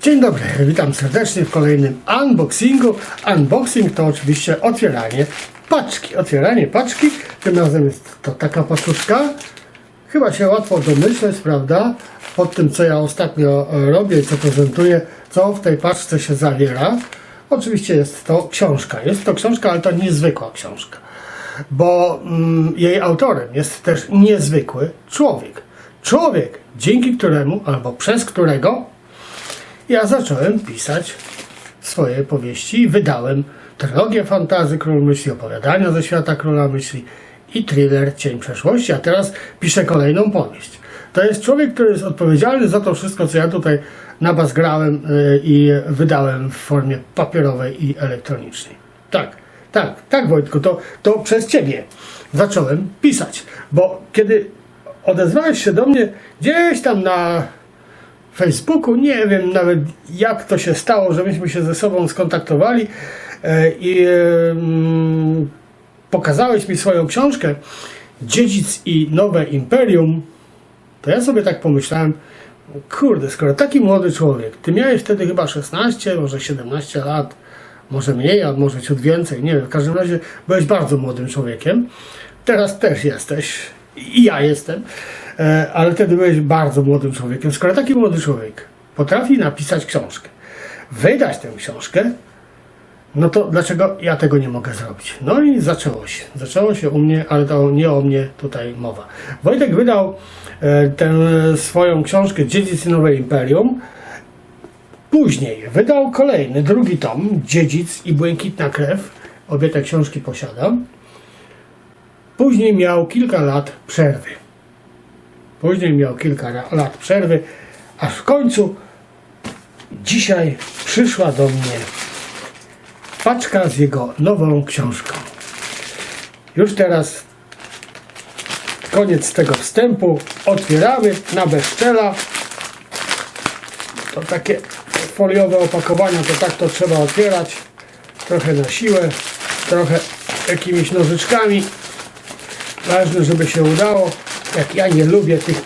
Dzień dobry, witam serdecznie w kolejnym unboxingu. Unboxing to oczywiście otwieranie paczki. Otwieranie paczki, tym razem jest to taka paczuszka. Chyba się łatwo domyśleć, prawda? Pod tym, co ja ostatnio robię i co prezentuję, co w tej paczce się zawiera. Oczywiście jest to książka. Jest to książka, ale to niezwykła książka. Bo mm, jej autorem jest też niezwykły człowiek. Człowiek, dzięki któremu albo przez którego ja zacząłem pisać swoje powieści i wydałem trylogię fantazy Król Myśli, opowiadania ze świata Króla Myśli i thriller Cień Przeszłości, a teraz piszę kolejną powieść. To jest człowiek, który jest odpowiedzialny za to wszystko, co ja tutaj nabazgrałem y, i wydałem w formie papierowej i elektronicznej. Tak, tak, tak Wojtku, to, to przez Ciebie zacząłem pisać, bo kiedy odezwałeś się do mnie gdzieś tam na Facebooku. Nie wiem nawet jak to się stało, że myśmy się ze sobą skontaktowali e, i mm, pokazałeś mi swoją książkę Dziedzic i Nowe Imperium. To ja sobie tak pomyślałem, kurde, skoro taki młody człowiek, ty miałeś wtedy chyba 16, może 17 lat, może mniej, a może ciut więcej, nie wiem, w każdym razie byłeś bardzo młodym człowiekiem. Teraz też jesteś i ja jestem, e, ale wtedy byłeś bardzo młodym człowiekiem. Skoro taki młody człowiek potrafi napisać książkę, wydać tę książkę, no to dlaczego ja tego nie mogę zrobić? No i zaczęło się. Zaczęło się u mnie, ale to nie o mnie tutaj mowa. Wojtek wydał e, tę swoją książkę Dziedzic Nowe Imperium. Później wydał kolejny, drugi tom, Dziedzic i Błękitna Krew. Obie te książki posiadam. Później miał kilka lat przerwy. Później miał kilka lat przerwy, aż w końcu dzisiaj przyszła do mnie paczka z jego nową książką. Już teraz koniec tego wstępu. Otwieramy na bezczela. To takie foliowe opakowania, to tak to trzeba otwierać. Trochę na siłę, trochę jakimiś nożyczkami. Ważne, żeby się udało. Jak ja nie lubię tych,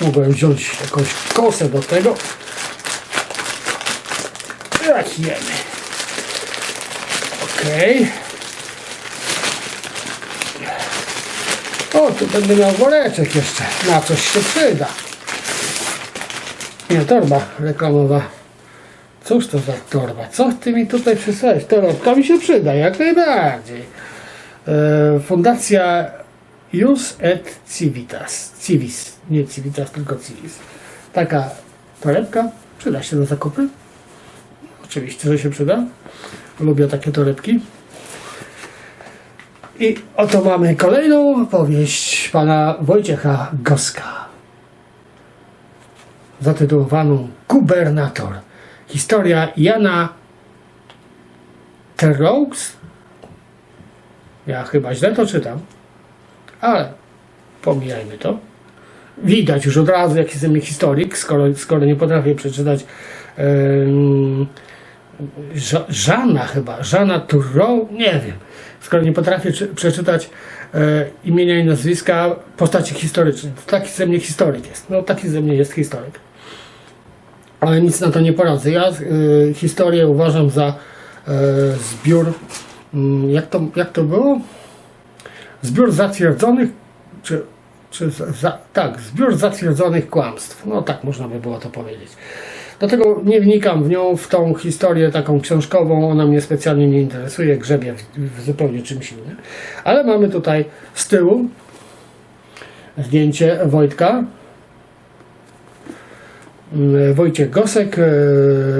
mogłem wziąć jakąś kosę do tego. Jak jemy. Okej. O, tu będę miał woreczek jeszcze. Na coś się przyda. Nie, torba reklamowa. Cóż to za torba? Co ty mi tutaj przysłałeś? Torebka mi się przyda, jak najbardziej. E, Fundacja Jus et Civitas. Civis. Nie Civitas, tylko Civis. Taka torebka przyda się do zakupy. Oczywiście, że się przyda. Lubię takie torebki. I oto mamy kolejną powieść pana Wojciecha Goska. Zatytułowaną Gubernator. Historia Jana Terroux. Ja chyba źle to czytam, ale pomijajmy to. Widać już od razu, jaki jestem historyk, skoro, skoro nie potrafię przeczytać Ża- Żana chyba, Żana Turrow, nie wiem. Skoro nie potrafię czy, przeczytać e, imienia i nazwiska postaci historycznej. To taki ze mnie historyk jest. No taki ze mnie jest historyk. Ale nic na to nie poradzę. Ja e, historię uważam za e, zbiór, mm, jak, to, jak to było? Zbiór zatwierdzonych, czy, czy za, tak, zbiór zatwierdzonych kłamstw. No tak można by było to powiedzieć. Dlatego nie wnikam w nią, w tą historię taką książkową, ona mnie specjalnie nie interesuje, grzebię w, w zupełnie czymś innym. Ale mamy tutaj z tyłu zdjęcie Wojtka. Mm, Wojciech Gosek e,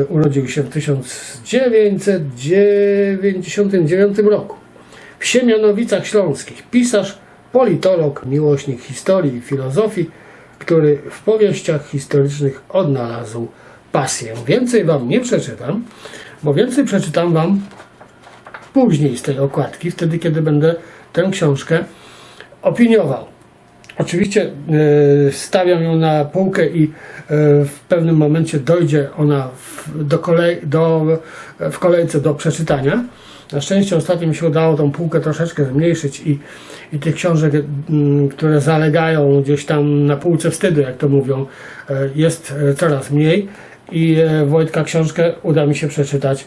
urodził się w 1999 roku w Siemianowicach Śląskich. Pisarz, politolog, miłośnik historii i filozofii, który w powieściach historycznych odnalazł pasję. Więcej Wam nie przeczytam, bo więcej przeczytam Wam później z tej okładki, wtedy kiedy będę tę książkę opiniował. Oczywiście e, stawiam ją na półkę i e, w pewnym momencie dojdzie ona do kolej, do, w kolejce do przeczytania. Na szczęście ostatnio mi się udało tą półkę troszeczkę zmniejszyć i, i tych książek, mm, które zalegają gdzieś tam na półce wstydu, jak to mówią, e, jest e, coraz mniej. i e, Wojtka książkę uda mi się przeczytać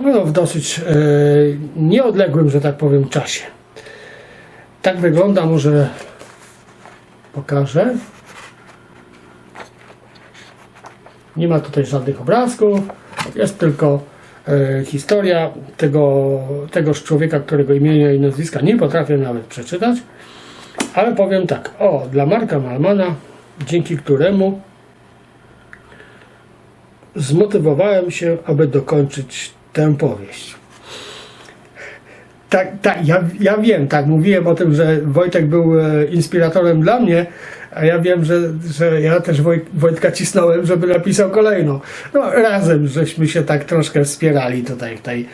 no, w dosyć nieodległym, że tak powiem, czasie. Tak wygląda, może pokażę. Nie ma tutaj żadnych obrazków, jest tylko historia tego, tegoż człowieka, którego imienia i nazwiska nie potrafię nawet przeczytać. Ale powiem tak, o, dla Marka Malmana, dzięki któremu zmotywowałem się, aby dokończyć tę powieść. Tak, tak, ja, ja wiem, tak, mówiłem o tym, że Wojtek był e, inspiratorem dla mnie, a ja wiem, że, że ja też Woj, Wojtka cisnąłem, żeby napisał kolejną. No, razem żeśmy się tak troszkę wspierali tutaj w tej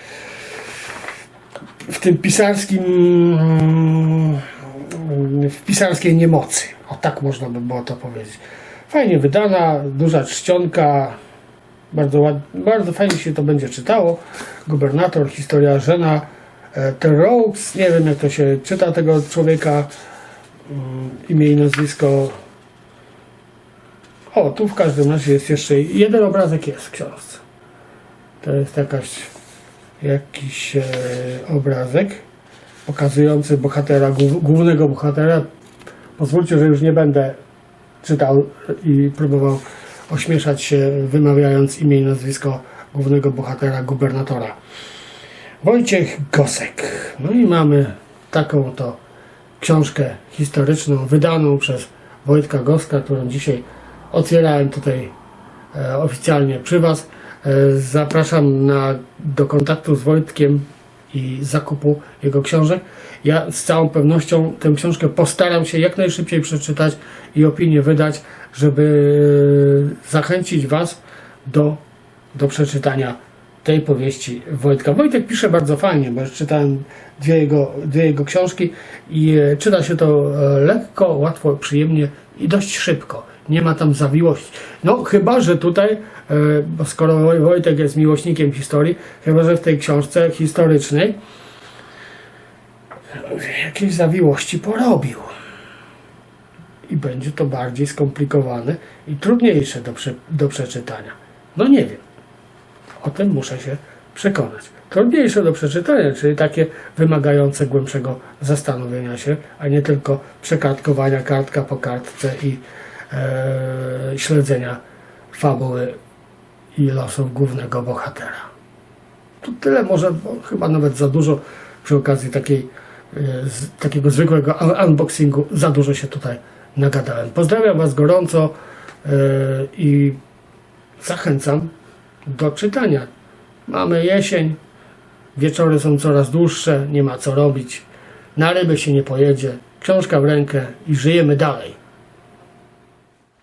w tym pisarskim w pisarskiej niemocy. O tak można by było to powiedzieć. Fajnie wydana, duża czcionka, bardzo, ład, bardzo fajnie się to będzie czytało. Gubernator, historia Żena e, Terroux, nie wiem jak to się czyta tego człowieka, Mm, imię i nazwisko. O, tu w każdym razie jest jeszcze jeden obrazek jest w książce. To jest jakaś, jakiś e, obrazek pokazujący bohatera, głów- głównego bohatera. Pozwólcie, że już nie będę czytał i próbował ośmieszać się, wymawiając imię i nazwisko głównego bohatera, gubernatora. Wojciech Gosek. No i mamy taką to książkę historyczną, wydaną przez Wojtka Goska, którą dzisiaj otwierałem tutaj e, oficjalnie przy Was. E, zapraszam na, do kontaktu z Wojtkiem i zakupu jego książek. Ja z całą pewnością tę książkę postaram się jak najszybciej przeczytać i opinię wydać, żeby zachęcić Was do, do przeczytania tej powieści Wojtka. Wojtek pisze bardzo fajnie, bo już czytałem dwie jego, dwie jego książki i e, czyta się to e, lekko, łatwo, przyjemnie i dość szybko. Nie ma tam zawiłości. No chyba, że tutaj, e, bo skoro Woj- Wojtek jest miłośnikiem historii, chyba, że w tej książce historycznej jakieś zawiłości porobił. I będzie to bardziej skomplikowane i trudniejsze do, prze, do przeczytania. No nie wiem. O tym muszę się przekonać. Trudniejsze do przeczytania, czyli takie wymagające głębszego zastanowienia się, a nie tylko przekartkowania kartka po kartce i e, śledzenia fabuły i losów głównego bohatera. Tu tyle może, chyba nawet za dużo przy okazji takiej, e, takiego zwykłego un- unboxingu, za dużo się tutaj nagadałem. Pozdrawiam Was gorąco e, i zachęcam do czytania. Mamy jesień, wieczory są coraz dłuższe, nie ma co robić, na ryby się nie pojedzie, książka w rękę i żyjemy dalej.